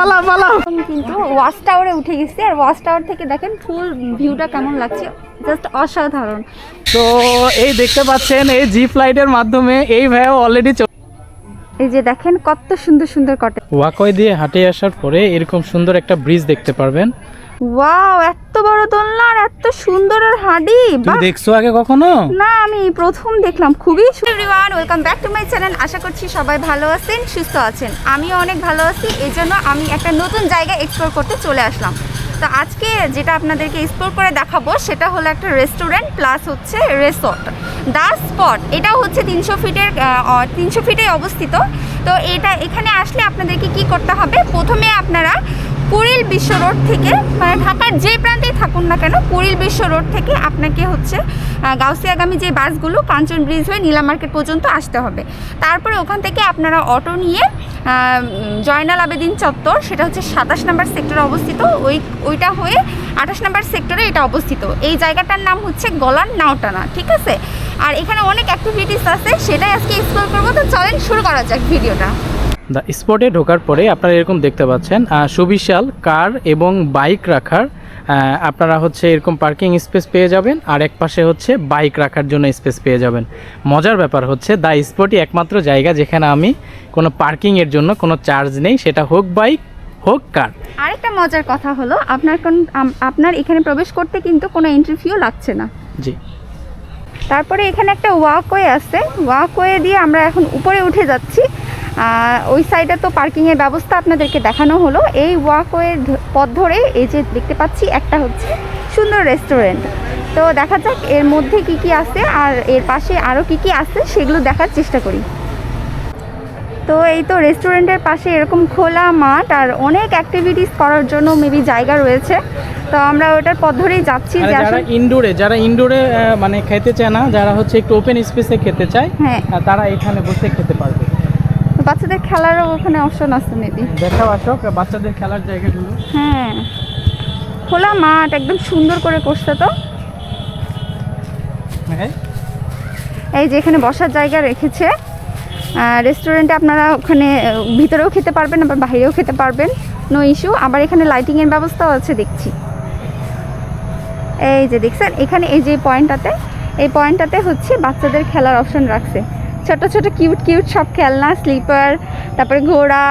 পালা পালা কিন্তু ওয়াচ টাওয়ারে উঠে গেছি আর ওয়াচ টাওয়ার থেকে দেখেন ফুল ভিউটা কেমন লাগছে জাস্ট অসাধারণ। তো এই দেখতে পাচ্ছেন এই জি ফ্লাইটের মাধ্যমে এই ভাইও অলরেডি এই যে দেখেন কত সুন্দর সুন্দর কটে ওয়াকওয়ে দিয়ে হাঁটে আসার পরে এরকম সুন্দর একটা ব্রিজ দেখতে পারবেন। ওয়াও এত বড় দোলনা আর এত সুন্দর আর হাঁডি তুমি দেখছ আগে কখনো? না আমি প্রথম দেখলাম খুবই everyone welcome back to my channel আশা করছি সবাই ভালো আছেন সুস্থ আছেন। আমিও অনেক ভালো আছি এই জন্য আমি একটা নতুন জায়গা এক্সপ্লোর করতে চলে আসলাম। তো আজকে যেটা আপনাদেরকে এক্সপ্লোর করে দেখাবো সেটা হলো একটা রেস্টুরেন্ট প্লাস হচ্ছে রিসর্ট দা স্পট এটা হচ্ছে তিনশো ফিটের তিনশো ফিটে অবস্থিত। তো এটা এখানে আসলে আপনাদেরকে কি করতে হবে? প্রথমে আপনারা কুড়িল বিশ্ব রোড থেকে মানে ঢাকার যে প্রান্তেই থাকুন না কেন কুড়িল বিশ্ব রোড থেকে আপনাকে হচ্ছে গাউসিয়াগামী যে বাসগুলো, কাঞ্চন ব্রিজ হয়ে নীলা মার্কেট পর্যন্ত আসতে হবে। তারপরে ওখান থেকে আপনারা অটো নিয়ে জয়নাল আবেদিন চত্বর, সেটা হচ্ছে সাতাশ নাম্বার সেক্টরে অবস্থিত, ওই, ওইটা হয়ে আঠাশ নাম্বার সেক্টরে এটা অবস্থিত। এই জায়গাটার নাম হচ্ছে গলার নাওটানা, ঠিক আছে? আর এখানে অনেক অ্যাক্টিভিটিস আছে, সেটাই আজকে এক্সপ্লোর করব। তো চলেন শুরু করা যাক ভিডিওটা। দ্য স্পটে ঢোকার পরে আপনারা এরকম দেখতে পাচ্ছেন সুবিশাল কার এবং বাইক রাখার আপনারা হচ্ছে এরকম পার্কিং স্পেস পেয়ে যাবেন আর এক পাশে হচ্ছে বাইক রাখার জন্য স্পেস পেয়ে যাবেন। মজার ব্যাপার হচ্ছে দ্য স্পটই একমাত্র জায়গা যেখানে আমি কোনো পার্কিংয়ের জন্য কোনো চার্জ নেই সেটা হোক বাইক হোক কার। আরেকটা মজার কথা হলো আপনার কোন আপনার এখানে প্রবেশ করতে কিন্তু কোনো এন্ট্রি ফিও লাগছে না। জি। তারপরে এখানে একটা ওয়াকওয়ে আছে ওয়াকওয়ে দিয়ে আমরা এখন উপরে উঠে যাচ্ছি। ওই সাইডে তো পার্কিংয়ের ব্যবস্থা আপনাদেরকে দেখানো হলো। এই ওয়াকওয়ের পথ ধরে এই যে দেখতে পাচ্ছি একটা হচ্ছে সুন্দর রেস্টুরেন্ট তো দেখা যাক এর মধ্যে কি কি আছে আর এর পাশে আরও কি কি আছে সেগুলো দেখার চেষ্টা করি। তো এই তো রেস্টুরেন্টের পাশে এরকম খোলা মাঠ আর অনেক অ্যাক্টিভিটিস করার জন্য মেবি জায়গা রয়েছে। তো আমরা ওটার পথ ধরেই যাচ্ছি যারা ইনডোরে যারা ইনডোরে মানে খেতে চায় না যারা হচ্ছে একটু ওপেন স্পেসে খেতে চায় হ্যাঁ। তারা এখানে বসে খেতে পারবে। বাচ্চাদের খেলারও ওখানে অপশন আছে মেবি দেখাও আসক বাচ্চাদের খেলার জায়গাগুলো। হ্যাঁ। খোলা মাঠ একদম সুন্দর করে করছে তো। হ্যাঁ। এই যে এখানে বসার জায়গা রেখেছে। রেস্টুরেন্টে আপনারা ওখানে ভিতরেও খেতে পারবেন আবার বাইরেও খেতে পারবেন। নো ইস্যু আবার এখানে লাইটিংয়ের ব্যবস্থাও আছে দেখছি। এই যে দেখছেন এখানে এই যে পয়েন্টটাতে এই পয়েন্টটাতে হচ্ছে বাচ্চাদের খেলার অপশন রাখছে। ছোট ছোট কিউট কিউট সব খেলনা স্লিপার তারপরে ঘোড়া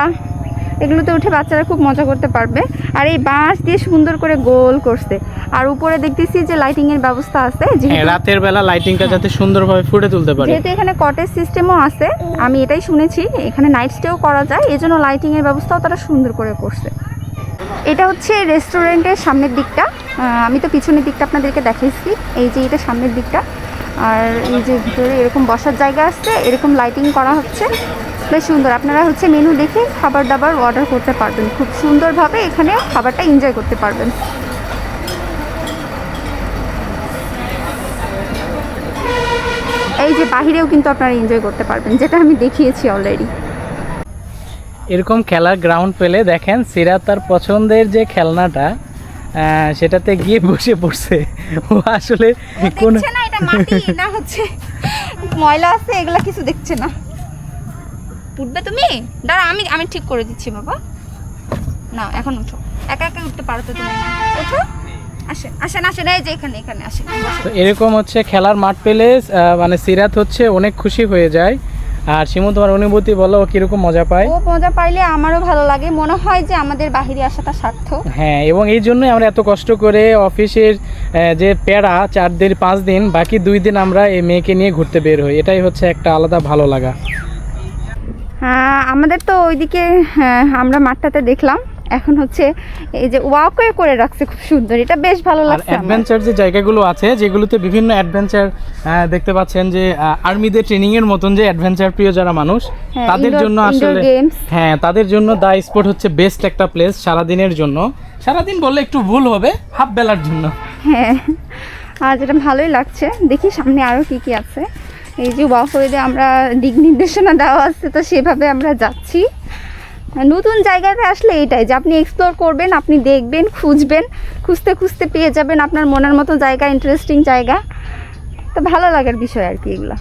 এগুলোতে উঠে বাচ্চারা খুব মজা করতে পারবে। আর এই বাঁশ দিয়ে সুন্দর করে গোল করছে। আর উপরে দেখতেছি যে লাইটিং এর ব্যবস্থা আছে হ্যাঁ রাতের বেলা লাইটিংটা যাতে সুন্দরভাবে ফুটে তুলতে পারে। যেহেতু এখানে কটেজ সিস্টেমও আছে আমি এটাই শুনেছি এখানে নাইট স্টেও করা যায় এই জন্য এর ব্যবস্থাও তারা সুন্দর করে করছে। এটা হচ্ছে রেস্টুরেন্টের সামনের দিকটা। আমি তো পিছনের দিকটা আপনাদেরকে দেখাইছি এই যে এটা সামনের দিকটা। আর এই যে ভিতরে এরকম বসার জায়গা আছে এরকম লাইটিং করা হচ্ছে। বেশ সুন্দর। আপনারা হচ্ছে মেনু দেখে খাবার দাবার অর্ডার করতে পারবেন। খুব সুন্দরভাবে এখানে খাবারটা এনজয় করতে পারবেন। এই যে বাহিরেও কিন্তু আপনারা এনজয় করতে পারবেন যেটা আমি দেখিয়েছি অলরেডি এরকম খেলার গ্রাউন্ড পেলে দেখেন সিরাত তার পছন্দের যে খেলনাটা সেটাতে গিয়ে বসে পড়ছে। ও আসলে কোন দেখছে না এটা মাটি, না হচ্ছে ময়লা আছে, এগুলা কিছু দেখছে না। উঠবে তুমি? দাঁড়া আমি আমি ঠিক করে দিচ্ছি, বাবা। না, এখন উঠো। একা একা উঠতে পারো তো তুমি। উঠো। আসেন আসেন আসেন, এই যে এখানে এখানে, আসেন। এরকম হচ্ছে খেলার মাঠ পেলে মানে সিরাত হচ্ছে অনেক খুশি হয়ে যায়। আর শিমু তোমার অনুভূতি বলো কীরকম মজা পায়? ও মজা পাইলে আমারও ভালো লাগে। মনে হয় যে আমাদের বাহিরে আসাটা সার্থক। হ্যাঁ এবং এই জন্যই আমরা এত কষ্ট করে অফিসের যে প্যারা চার দিন পাঁচ দিন বাকি দুই দিন আমরা এই মেয়েকে নিয়ে ঘুরতে বের হই। এটাই হচ্ছে একটা আলাদা ভালো লাগা। হ্যাঁ, আমাদের তো ওইদিকে হ্যাঁ, আমরা মাঠটাতে দেখলাম। এখন হচ্ছে এই যে ওয়াকওয়ে করে রাখছে খুব সুন্দর এটা বেশ ভালো লাগছে। অ্যাডভেঞ্চার যে জায়গাগুলো আছে যেগুলোতে বিভিন্ন অ্যাডভেঞ্চার দেখতে পাচ্ছেন যে আর্মিদের ট্রেনিং এর মতন যে অ্যাডভেঞ্চার প্রিয় যারা মানুষ হ্যাঁ, তাদের জন্য আসলে হ্যাঁ তাদের জন্য দা স্পোর্ট হচ্ছে বেস্ট একটা প্লেস সারাদিনের জন্য। সারাদিন বললে একটু ভুল হবে হাফ বেলার জন্য। হ্যাঁ আর যেটা ভালোই লাগছে। দেখি সামনে আরও কি কি আছে। এই যে ওয়াকওয়েতে আমরা দিক নির্দেশনা দেওয়া আছে তো সেভাবে আমরা যাচ্ছি। নতুন জায়গাতে আসলে এইটাই যে আপনি এক্সপ্লোর করবেন আপনি দেখবেন খুঁজবেন খুঁজতে খুঁজতে পেয়ে যাবেন আপনার মনের মতো জায়গা ইন্টারেস্টিং জায়গা। তো ভালো লাগার বিষয় আর কি এগুলো।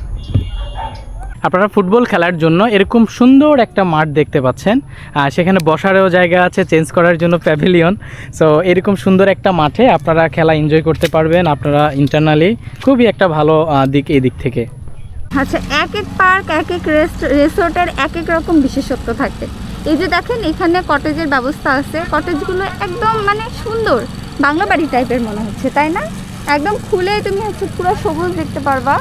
আপনারা ফুটবল খেলার জন্য এরকম সুন্দর একটা মাঠ দেখতে পাচ্ছেন। আর সেখানে বসারও জায়গা আছে চেঞ্জ করার জন্য প্যাভিলিয়ন সো এরকম সুন্দর একটা মাঠে আপনারা খেলা এনজয় করতে পারবেন আপনারা ইন্টারনালি খুবই একটা ভালো দিক এই দিক থেকে। আচ্ছা এক এক পার্ক এক এক রেস্ট রিসোর্টের এক এক রকম বিশেষত্ব থাকে এই যে দেখেন এখানে কটেজের ব্যবস্থা আছে। কটেজগুলো একদম মানে সুন্দর বাংলা বাড়ি টাইপের মনে হচ্ছে তাই না? একদম খুলে তুমি হচ্ছে পুরো সবুজ দেখতে পারবা।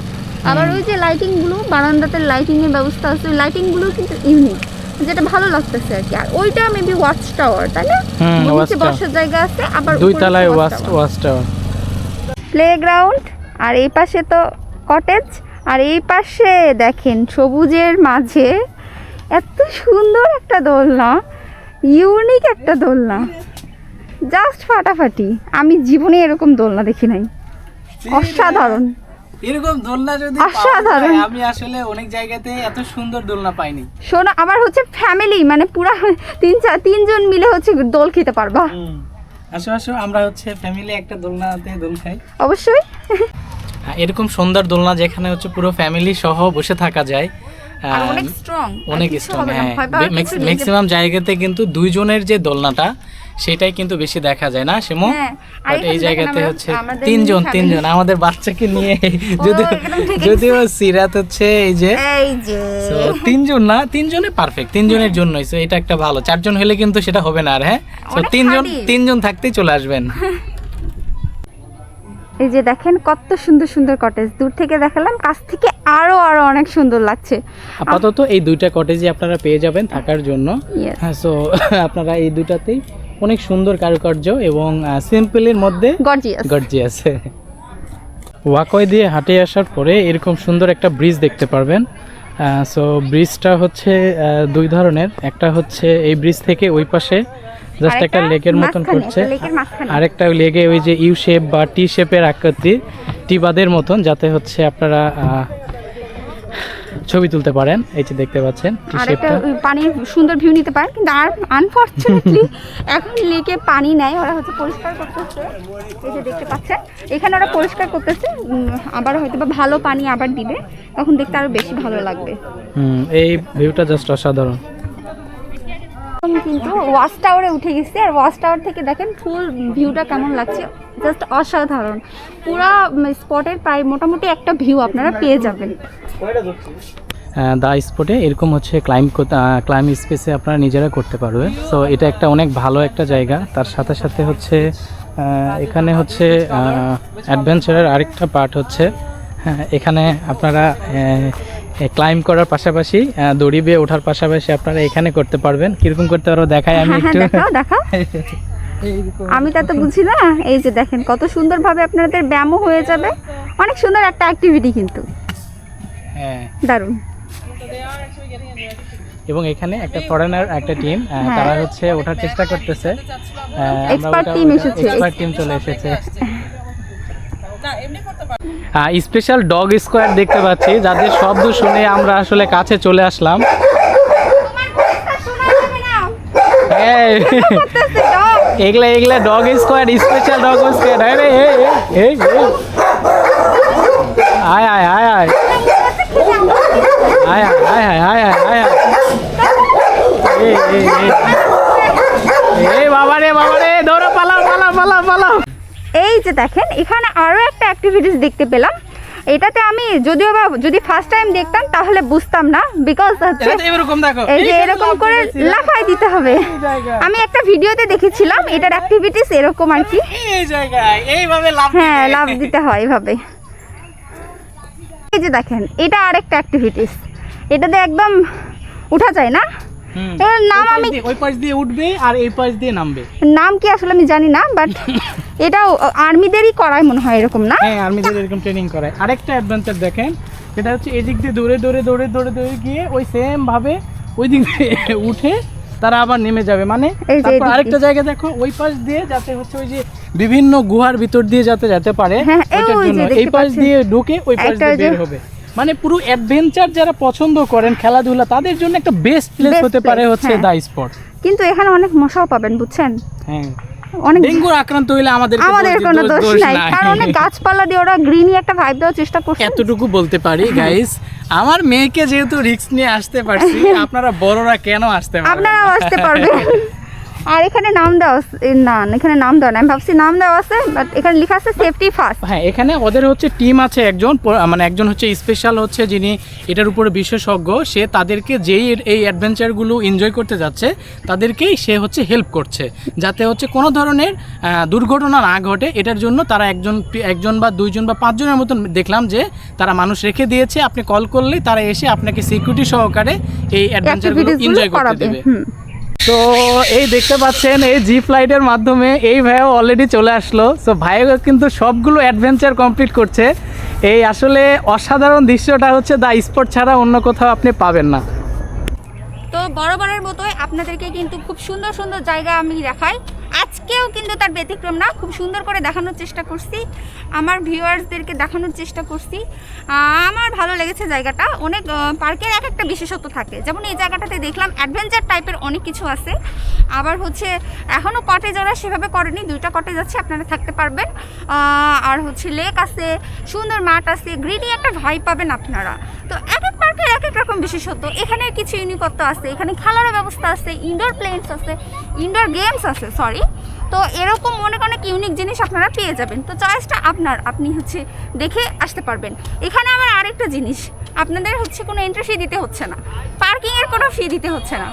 আবার ওই যে লাইটিংগুলো বারান্দাতে লাইটিংয়ের ব্যবস্থা আছে ওই লাইটিংগুলো কিন্তু ইউনিক যেটা ভালো লাগতেছে আর কি। আর ওইটা মেবি ওয়াচ টাওয়ার তাই না? নিচে বসার জায়গা আছে আবার দুই তলায় ওয়াচ ওয়াচ টাওয়ার প্লেগ্রাউন্ড আর এই পাশে তো কটেজ আর এই পাশে দেখেন সবুজের মাঝে এত সুন্দর একটা দোলনা ইউনিক একটা দোলনা। জাস্ট ফাটাফাটি। আমি জীবনে এরকম দোলনা দেখি নাই। অসাধারণ। এরকম দোলনা যদি অসাধারণ। আমি আসলে অনেক জায়গাতে এত সুন্দর দোলনা পাইনি। শোনো আবার হচ্ছে ফ্যামিলি মানে পুরা তিন চার তিনজন মিলে হচ্ছে দোল খেতে পারবা। আসো আসো আমরা হচ্ছে ফ্যামিলি একটা দোলনাতে দোল খাই। অবশ্যই। হ্যাঁ, এরকম সুন্দর দোলনা যেখানে হচ্ছে পুরো ফ্যামিলি সহ বসে থাকা যায়। অনেক স্ট্রং হ্যাঁ ম্যাক্সিমাম জায়গাতে কিন্তু দুইজনের যে দোলনাটা সেটাই কিন্তু বেশি দেখা যায় না সেমো হ্যাঁ, বাট এই জায়গাতে হচ্ছে তিনজন তিনজন আমাদের বাচ্চাকে নিয়ে যদি যদিও সিরাত হচ্ছে এই যে তিনজন না তিনজনে পারফেক্ট তিনজনের জন্যই। সো এটা একটা ভালো। চারজন হলে কিন্তু সেটা হবে না আর হ্যাঁ? সো তিনজন তিনজন থাকতেই চলে আসবেন। এই যে দেখেন কত সুন্দর সুন্দর কটেজ দূর থেকে দেখালাম কাছ থেকে আরও আরও অনেক সুন্দর লাগছে। আপাতত এই দুইটা কটেজই আপনারা পেয়ে যাবেন থাকার জন্য। হ্যাঁ সো আপনারা এই দুটাতেই অনেক সুন্দর কারুকার্য এবং সিম্পলের মধ্যে গর্জিয়াস গর্জি আছে ওয়াকওয়ে দিয়ে হাঁটে আসার পরে এরকম সুন্দর একটা ব্রিজ দেখতে পারবেন। সো ব্রিজটা হচ্ছে দুই ধরনের। একটা হচ্ছে এই ব্রিজ থেকে ওই পাশে জাস্ট একটা লেকের মতন করছে। আরেকটা লেগে ওই যে ইউ শেপ বা টি শেপের আকৃতি টি বাদের মতন যাতে হচ্ছে আপনারা ছবি তুলতে পারেন এই যে দেখতে পাচ্ছেন আর একটা পানির সুন্দর ভিউ নিতে পারেন কিন্তু আর আনফরচুনেটলি এখন লেকে পানি নাই ওরা হচ্ছে পরিষ্কার করতেছে এই যে দেখতে পাচ্ছেন এখানে ওরা পরিষ্কার করতেছে আবার হয়তো বা ভালো পানি আবার দিবে তখন দেখতে আরও বেশি ভালো লাগবে। হুম এই ভিউটা জাস্ট অসাধারণ। এখন কিন্তু ওয়াচ টাওয়ারে উঠে গেছি আর ওয়াচ টাওয়ার থেকে দেখেন ফুল ভিউটা কেমন লাগছে জাস্ট অসাধারণ। পুরা স্পটের প্রায় মোটামুটি একটা ভিউ আপনারা পেয়ে যাবেন। দা স্পটে এরকম হচ্ছে ক্লাইম্ব ক্লাইম স্পেসে আপনারা নিজেরা করতে পারবেন সো এটা একটা অনেক ভালো একটা জায়গা। তার সাথে সাথে হচ্ছে এখানে হচ্ছে অ্যাডভেঞ্চারের আরেকটা পার্ট হচ্ছে হ্যাঁ, এখানে আপনারা ক্লাইম্ব করার পাশাপাশি দড়ি বেয়ে ওঠার পাশাপাশি আপনারা এখানে করতে পারবেন। কীরকম করতে পারব দেখাই আমি হ্যাঁ হ্যাঁ একটু। দেখাও দেখাও। আমি তা তো বুঝি না। এই যে দেখেন কত সুন্দরভাবে আপনাদের ব্যায়ামও হয়ে যাবে। অনেক সুন্দর একটা অ্যাক্টিভিটি কিন্তু। হ্যাঁ। দারুণ। এবং এখানে একটা ফরেনার একটা টিম তারা হচ্ছে ওঠার চেষ্টা করতেছে। Expert team এসেছে। এক্সপার্ট টিম চলে এসেছে। স্পেশাল ডগ স্কোয়ার দেখতে পাচ্ছি যাদের শব্দ শুনে আমরা আসলে কাছে চলে আসলাম। এই, এগুলা এগুলা dog squad special dog squad আরে এই এই, এই এই। আয় আয় আয় আয়। আয় আয় আয় আয় আয় আয় আয় এই এই এই এই বাবা রে বাবা রে দৌড়ো পালাও পালাও পালাও পালাও। এই যে দেখেন এখানে আরও একটা অ্যাক্টিভিটিস দেখতে পেলাম। এটাতে আমি যদিও বা যদি ফার্স্ট টাইম দেখতাম তাহলে বুঝতাম না বিকজ হচ্ছে এই যে এরকম করে লাফাই দিতে হবে। আমি একটা ভিডিওতে দেখেছিলাম এটার অ্যাক্টিভিটিস এরকম আর কি। এইভাবে হ্যাঁ লাভ দিতে হয় এভাবে। এই যে দেখেন এটা আরেকটা অ্যাক্টিভিটিস এটাতে একদম উঠা যায় না? এর নাম আমি ওই পাশ দিয়ে উঠবে আর এই পাশ দিয়ে নামবে। নাম কি আসলে আমি জানি না বাট এটাও আর্মিদেরই করায় মনে হয় এরকম না? হ্যাঁ আর্মিদের এরকম ট্রেনিং করায়। আরেকটা অ্যাডভেঞ্চার দেখেন এটা হচ্ছে এদিক দিয়ে দৌড়ে দৌড়ে দৌড়ে দৌড়ে দৌড়ে গিয়ে ওই সেম ভাবে ওই দিক দিয়ে উঠে তারা আবার নেমে যাবে। মানে আরেকটা জায়গা দেখো ওই পাশ দিয়ে যাতে হচ্ছে ওই যে বিভিন্ন গুহার ভিতর দিয়ে যাতে যেতে পারে হ্যাঁ, এই ওই যে জন্য। দেখতে এই পাশ দিয়ে ঢুকে ওই পাশ দিয়ে বের হবে। মানে পুরো অ্যাডভেঞ্চার যারা পছন্দ করেন খেলাধুলা তাদের জন্য একটা বেস্ট প্লেস হতে পারে হচ্ছে হ্যাঁ। দা স্পট কিন্তু এখানে অনেক মশাও পাবেন বুঝছেন? হ্যাঁ। অনেক ডেঙ্গুর আক্রান্ত হইলে আমাদের আমাদের কোনো দোষ নাই কারণ অনেক গাছপালা দিয়ে ওরা গ্রিনই একটা ভাইব দেওয়ার চেষ্টা করছে। এতটুকু বলতে পারি গাইস আমার মেয়েকে যেহেতু রিস্ক নিয়ে আসতে পারছি আপনারা বড়রা কেন আসতে পারবেন আপনারাও আসতে পারবেন। আর এখানে নাম দেওয়া না এখানে নাম দেওয়া না। আমি ভাবছি নাম দেওয়া আছে বাট এখানে লেখা আছে সেফটি ফার্স্ট হ্যাঁ এখানে ওদের হচ্ছে টিম আছে একজন মানে একজন হচ্ছে স্পেশাল হচ্ছে যিনি এটার উপরে বিশেষজ্ঞ। সে তাদেরকে যেই এই অ্যাডভেঞ্চারগুলো এনজয় করতে যাচ্ছে তাদেরকেই সে হচ্ছে হেল্প করছে। যাতে হচ্ছে কোনো ধরনের দুর্ঘটনা না ঘটে এটার জন্য তারা একজন একজন বা দুইজন বা পাঁচজনের মতন দেখলাম যে তারা মানুষ রেখে দিয়েছে। আপনি কল করলে তারা এসে আপনাকে সিকিউরিটি সহকারে এই অ্যাডভেঞ্চারগুলো এনজয় করতে দেবে। তো এই দেখতে পাচ্ছেন, এই জি ফ্লাইটের মাধ্যমে এই ভাইও অলরেডি চলে আসলো। সো ভাইও কিন্তু সবগুলো অ্যাডভেঞ্চার কমপ্লিট করছে। এই আসলে অসাধারণ দৃশ্যটা হচ্ছে দ্য স্পট ছাড়া অন্য কোথাও আপনি পাবেন না। তো বরাবরের মতোই আপনাদেরকে কিন্তু খুব সুন্দর সুন্দর জায়গা আমি দেখাই। আজকেও কিন্তু তার ব্যতিক্রম না, খুব সুন্দর করে দেখানোর চেষ্টা করছি। আমার ভিউয়ার্সদেরকে দেখানোর চেষ্টা করছি। আমার ভালো লেগেছে জায়গাটা। অনেক পার্কের এক একটা বিশেষত্ব থাকে। যেমন এই জায়গাটাতে দেখলাম অ্যাডভেঞ্চার টাইপের অনেক কিছু আছে। আবার হচ্ছে এখনও কটেজ ওরা সেভাবে করেনি, দুইটা কটেজ আছে, আপনারা থাকতে পারবেন। আর হচ্ছে লেক আছে, সুন্দর মাঠ আছে গ্রিনি একটা ভাই পাবেন আপনারা। তো এক এক এক রকম বিশেষত্ব। এখানে কিছু ইউনিকত্ব আছে, এখানে খেলার ব্যবস্থা আছে ইনডোর প্লেন্স আছে ইনডোর গেমস আছে সরি তো এরকম অনেক অনেক ইউনিক জিনিস আপনারা পেয়ে যাবেন। তো চয়েসটা আপনার, আপনি হচ্ছে দেখে আসতে পারবেন। এখানে আবার আরেকটা জিনিস, আপনাদের হচ্ছে কোনো এন্ট্রি ফি দিতে হচ্ছে না। পার্কিংয়ের কোনো ফি দিতে হচ্ছে না।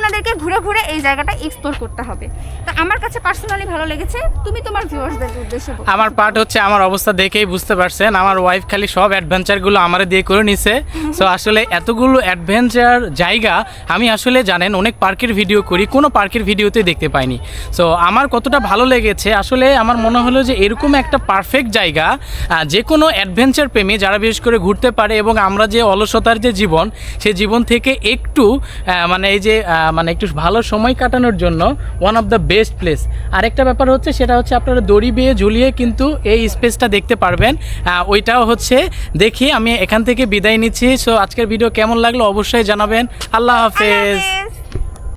আপনাদেরকে ঘুরে ঘুরে এই জায়গাটা এক্সপ্লোর করতে হবে। তো আমার কাছে পার্সোনালি ভালো লেগেছে, তুমি তোমার ভিউয়ার্সদের উদ্দেশ্যে আমার পার্ট হচ্ছে আমার অবস্থা দেখেই বুঝতে পারছেন, আমার ওয়াইফ খালি সব অ্যাডভেঞ্চারগুলো আমারে দিয়ে করে নিছে। সো আসলে এতগুলো অ্যাডভেঞ্চার জায়গা আমি আসলে জানেন, অনেক পার্কের ভিডিও করি, কোনো পার্কের ভিডিওতে দেখতে পাইনি। সো আমার কতটা ভালো লেগেছে, আসলে আমার মনে হলো যে এরকম একটা পারফেক্ট জায়গা যে কোনো অ্যাডভেঞ্চার প্রেমী যারা বিশেষ করে ঘুরতে পারে এবং আমরা যে অলসতার যে জীবন সেই জীবন থেকে একটু মানে এই যে মানে একটু ভালো সময় কাটানোর জন্য one of the best place আরেকটা ব্যাপার হচ্ছে, সেটা হচ্ছে আপনারা দড়ি বেয়ে ঝুলিয়ে কিন্তু এই স্পেসটা দেখতে পারবেন। ওইটাও হচ্ছে, দেখি আমি এখান থেকে বিদায় নিচ্ছি। সো আজকের ভিডিও কেমন লাগল অবশ্যই জানাবেন। আল্লাহ হাফেজ।